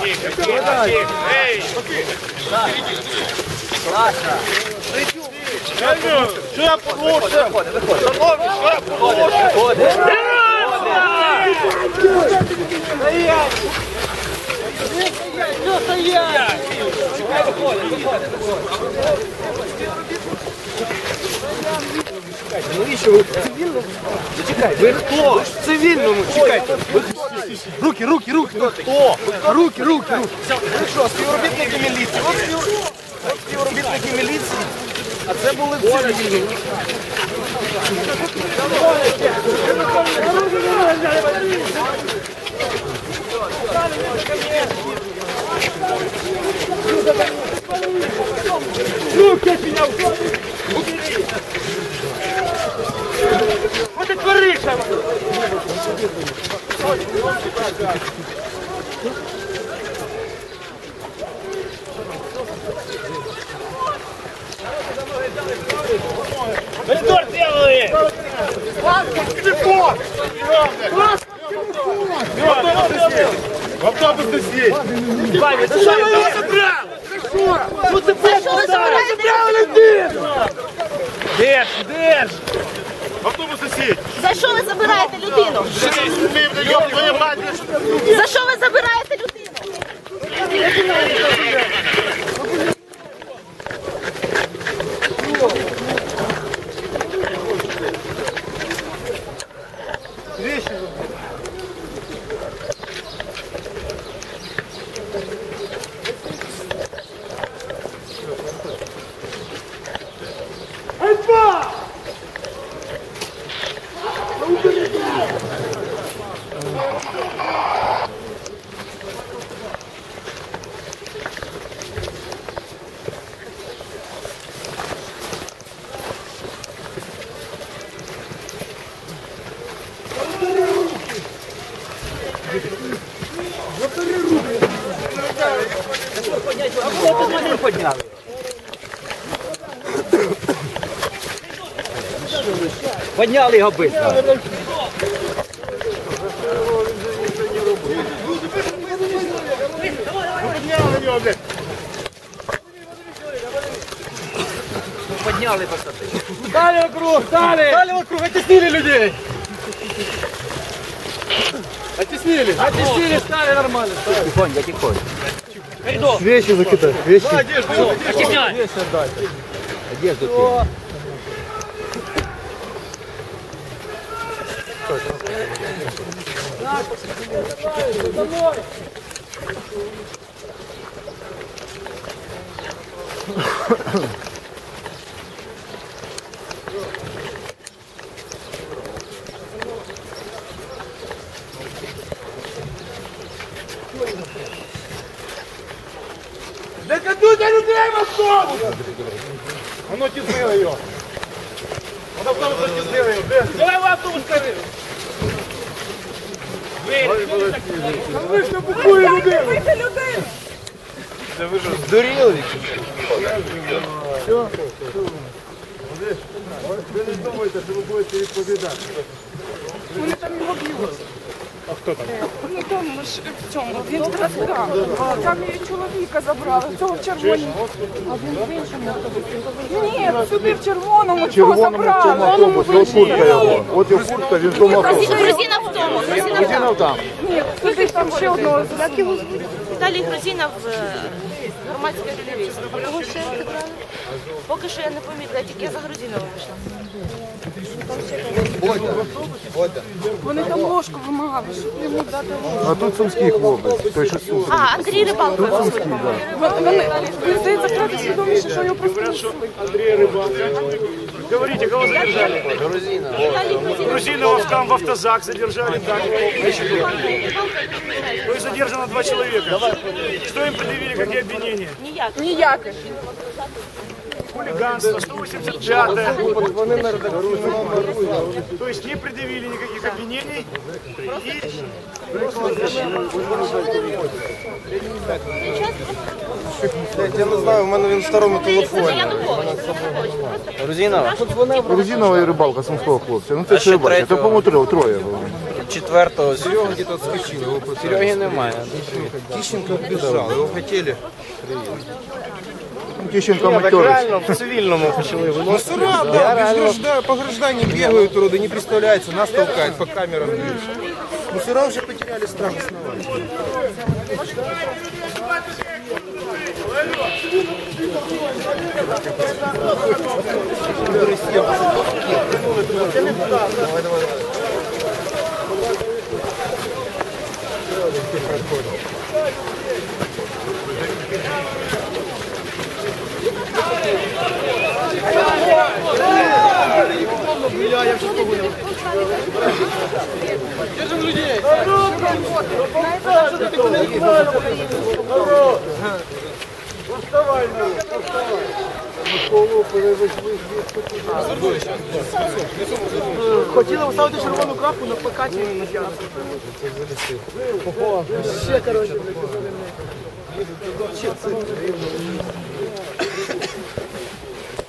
Що я получше? Ви хто? Ви ж в цивільному, чекайте. Ви хто? Руки, руки, руки. Ви хто? Руки, руки, руки. Ви що, співробітники міліції? От, спів... От співробітники міліції. А це були в цивільному. Коридор делали! Телефон! В автобус не сидіть! Ваня, ты что его забрал? Ну ты За що ви забираєте? Держ, держ! В автобус не сидіть! За що ви забираєте людину? За що ви забираєте людину? Подняли його быстро. Подняли посадили. Дали вокруг, дали! Дали вокруг, оттеснили людей! Оттеснили! Оттеснили, стали нормально. Тихонько, тихонько. Коридор. Вещи закидай, вещи. Одежду. Оттесняй. Одежду кинь. Не катуйте людей в автобус! Воно тіснило його. Воно автобус тіснило його. Давай в автобус, скорее. Ви ж не букує людину! Здуріли? Ви не думаєте, що ви будете відповідати. Ну там ж в цьому, він розбирав. Там її чоловіка забрали, цього в червоному. А він в іншому автобусі? Ні, сюди в червоному, цього Червоному в цьому забрали. автобусі, от куртка його. От його куртка, він в тому автобусі. Грузина в тому. Грузина в. Грузинов там. Ні, сюди там ще одного. Як його Віталій Грузинов, е, громадська активіст. А кого ще забрали? Поки що я не помітила, тільки я за Грузинова вийшла. Вони там ложку вимагали, щоб йому дати ложку. А тут сумський хлопець. Той, що з Сум. А, Андрій Рибалко його звуть, по-моєму. Вони, вони, ви здається, втратили свідомість, що його просто несуть. Говорите, кого задержали? Віталій Грузинов. Грузинова там в автозак задержали. Так. То есть задержано два человека. Что им предъявили, какие обвинения? Ніяк. Ніяких. Хулиганство, 185 То есть не предъявили никаких обвинений. И Я не знаю, у мене він в старому телефоні. Грузинова? Грузинова і рибалка сумського хлопця. Ну це що я бачу. Це, по-моєму, троє- троє було. 4-го. Серега где-то отскочил. Его Сереги немає. Тищенко отбежал. Его хотели. Тищенко реально в цивільному почали виносити. Мусора, да, без гражда- по гражданам бегают, уроды, не представляются, нас толкают, по камерам бьют. Мусора уже потеряли страх основания. Я, я все погулял. Держим людей! Народ! Народ! Уставай, народ! Уставай! Хотіли вставити червону крапку на плакаті Ще, коротше.